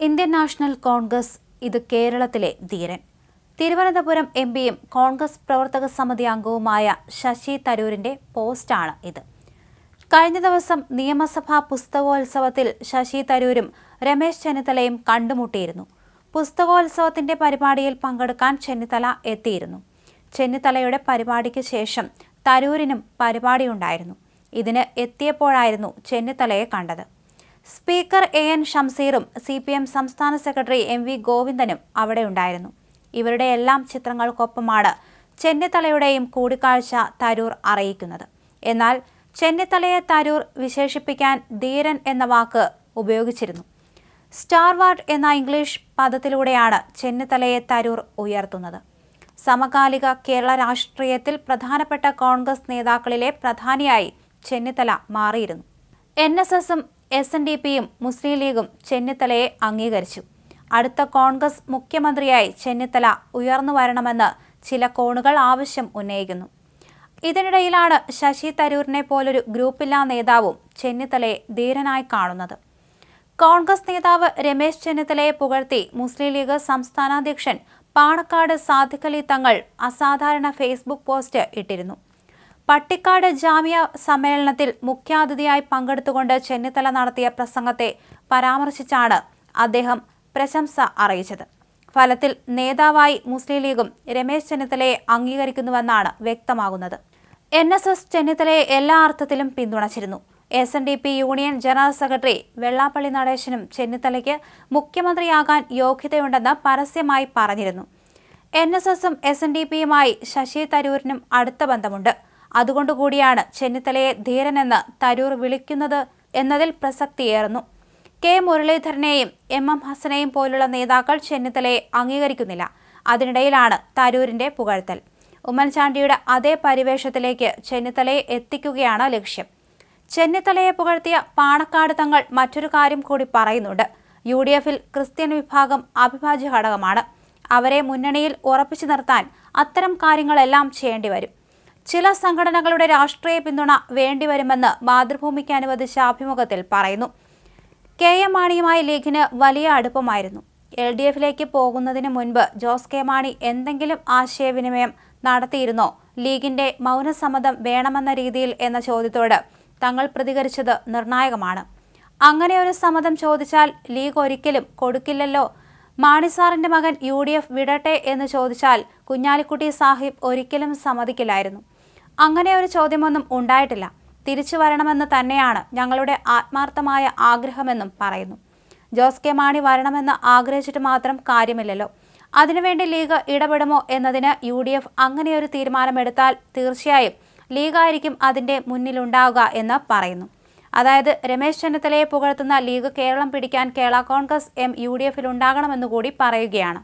Indian national Congress ഇത് കേരളത്തിലെ ധീരൻ. Thiruvananthapuram M പിയും കോൺഗ്രസ് പ്രവർത്തക സമിതി അംഗവുമായ ശശി തരൂരിന്റെ പോസ്റ്റാണ് ഇത്. കഴിഞ്ഞ ദിവസം നിയമസഭാ പുസ്തകോത്സവത്തിൽ ശശി തരൂരും രമേശ് ചെന്നിത്തലയും കണ്ടുമുട്ടിയിരുന്നു. പുസ്തകോത്സവത്തിന്റെ പരിപാടിയിൽ പങ്കെടുക്കാൻ ചെന്നിത്തല എത്തിയിരുന്നു. ചെന്നിത്തലയുടെ പരിപാടിക്ക് ശേഷം തരൂരിനും പരിപാടിയുണ്ടായിരുന്നു. ഇതിന് എത്തിയപ്പോഴായിരുന്നു ചെന്നിത്തലയെ കണ്ടത്. സ്പീക്കർ എ എൻ ഷംസീറും സി പി എം സംസ്ഥാന സെക്രട്ടറി എം വി ഗോവിന്ദനും അവിടെ ഉണ്ടായിരുന്നു ഇവരുടെ എല്ലാം ചിത്രങ്ങൾക്കൊപ്പമാണ് ചെന്നിത്തലയുടെയും കൂടിക്കാഴ്ച തരൂർ അറിയിക്കുന്നത്. എന്നാൽ ചെന്നിത്തലയെ തരൂർ വിശേഷിപ്പിക്കാൻ ധീരൻ എന്ന വാക്ക് ഉപയോഗിച്ചിരുന്നു. സ്റ്റാർവാർഡ് എന്ന ഇംഗ്ലീഷ് പദത്തിലൂടെയാണ് ചെന്നിത്തലയെ തരൂർ ഉയർത്തുന്നത്. സമകാലിക കേരള രാഷ്ട്രീയത്തിൽ പ്രധാനപ്പെട്ട കോൺഗ്രസ് നേതാക്കളിലെ പ്രധാനിയായി ചെന്നിത്തല മാറിയിരുന്നു. എൻ എസ് എസും എസ് എൻ ഡി പിയും മുസ്ലിം ലീഗും ചെന്നിത്തലയെ അംഗീകരിച്ചു. അടുത്ത കോൺഗ്രസ് മുഖ്യമന്ത്രിയായി ചെന്നിത്തല ഉയർന്നു വരണമെന്ന് ചില കോണുകൾ ആവശ്യം ഉന്നയിക്കുന്നു. ഇതിനിടയിലാണ് ശശി തരൂരിനെ പോലൊരു ഗ്രൂപ്പില്ലാ നേതാവും ചെന്നിത്തലയെ ധീരനായി കാണുന്നത്. കോൺഗ്രസ് നേതാവ് രമേശ് ചെന്നിത്തലയെ പുകഴ്ത്തി മുസ്ലിം ലീഗ് സംസ്ഥാനാധ്യക്ഷൻ പാണക്കാട് സാദിഖലി തങ്ങൾ അസാധാരണ ഫേസ്ബുക്ക് പോസ്റ്റ് ഇട്ടിരുന്നു. പട്ടിക്കാട് ജാമ്യ സമ്മേളനത്തിൽ മുഖ്യാതിഥിയായി പങ്കെടുത്തുകൊണ്ട് ചെന്നിത്തല നടത്തിയ പ്രസംഗത്തെ പരാമർശിച്ചാണ് അദ്ദേഹം പ്രശംസ അറിയിച്ചത്. ഫലത്തിൽ നേതാവായി മുസ്ലിം ലീഗും രമേശ് ചെന്നിത്തലയെ അംഗീകരിക്കുന്നുവെന്നാണ് വ്യക്തമാകുന്നത്. എൻ എസ് എസ് ചെന്നിത്തലയെ എല്ലാ അർത്ഥത്തിലും പിന്തുണച്ചിരുന്നു. S N D P union general secretary Vellappally നടേശനും ചെന്നിത്തലയ്ക്ക് മുഖ്യമന്ത്രിയാകാൻ യോഗ്യതയുണ്ടെന്ന് പരസ്യമായി പറഞ്ഞിരുന്നു. എൻ എസ് എസും എസ് എൻ ഡി പിയുമായി ശശി തരൂരിനും അടുത്ത ബന്ധമുണ്ട്. അതുകൊണ്ടുകൂടിയാണ് ചെന്നിത്തലയെ ധീരനെന്ന് തരൂർ വിളിക്കുന്നത് എന്നതിൽ പ്രസക്തിയേറുന്നു കെ. മുരളീധരനെയും എം. എം. ഹസനെയും പോലുള്ള നേതാക്കൾ ചെന്നിത്തലയെ അംഗീകരിക്കുന്നില്ല. അതിനിടയിലാണ് തരൂരിന്റെ പുകഴ്ത്തൽ. ഉമ്മൻചാണ്ടിയുടെ അതേ പരിവേഷത്തിലേക്ക് ചെന്നിത്തലയെ എത്തിക്കുകയാണ് ലക്ഷ്യം. ചെന്നിത്തലയെ പുകഴ്ത്തിയ പാണക്കാട് തങ്ങൾ മറ്റൊരു കാര്യം കൂടി പറയുന്നുണ്ട്. യു ഡി എഫിൽ ക്രിസ്ത്യൻ വിഭാഗം അവിഭാജ്യ ഘടകമാണ്. അവരെ മുന്നണിയിൽ ഉറപ്പിച്ചു നിർത്താൻ അത്തരം കാര്യങ്ങളെല്ലാം ചെയ്യേണ്ടി വരും. ചില സംഘടനകളുടെ രാഷ്ട്രീയ പിന്തുണ വേണ്ടിവരുമെന്ന് മാതൃഭൂമിക്ക് അനുവദിച്ച അഭിമുഖത്തിൽ പറയുന്നു. കെ എം മാണിയുമായി ലീഗിന് വലിയ അടുപ്പമായിരുന്നു. എൽ ഡി എഫിലേക്ക് പോകുന്നതിന് മുൻപ് ജോസ് കെ മാണി എന്തെങ്കിലും ആശയവിനിമയം നടത്തിയിരുന്നോ? ലീഗിന്റെ മൗനസമ്മതം വേണമെന്ന രീതിയിൽ എന്ന ചോദ്യത്തോട് തങ്ങൾ പ്രതികരിച്ചത് നിർണായകമാണ്. അങ്ങനെ ഒരു സമ്മതം ചോദിച്ചാൽ ലീഗ് ഒരിക്കലും കൊടുക്കില്ലല്ലോ. മാണിസാറിന്റെ മകൻ യു ഡി എഫ് വിടട്ടെ എന്ന് ചോദിച്ചാൽ കുഞ്ഞാലിക്കുട്ടി സാഹിബ് ഒരിക്കലും സമ്മതിക്കില്ലായിരുന്നു. അങ്ങനെ ഒരു ചോദ്യമൊന്നും ഉണ്ടായിട്ടില്ല. തിരിച്ചു വരണമെന്ന് തന്നെയാണ് ഞങ്ങളുടെ ആത്മാർത്ഥമായ ആഗ്രഹമെന്നും പറയുന്നു. ജോസ് കെ മാണി വരണമെന്ന് ആഗ്രഹിച്ചിട്ട് മാത്രം കാര്യമില്ലല്ലോ. അതിനുവേണ്ടി ലീഗ് ഇടപെടുമോ എന്നതിന് യു ഡി എഫ് അങ്ങനെയൊരു തീരുമാനമെടുത്താൽ തീർച്ചയായും ലീഗായിരിക്കും അതിന്റെ മുന്നിലുണ്ടാവുക എന്ന് പറയുന്നു. അതായത് രമേശ് ചെന്നിത്തലയെ പുകഴ്ത്തുന്ന ലീഗ് കേരളം പിടിക്കാൻ Kerala Congress M U D എഫിൽ ഉണ്ടാകണമെന്നുകൂടി പറയുകയാണ്.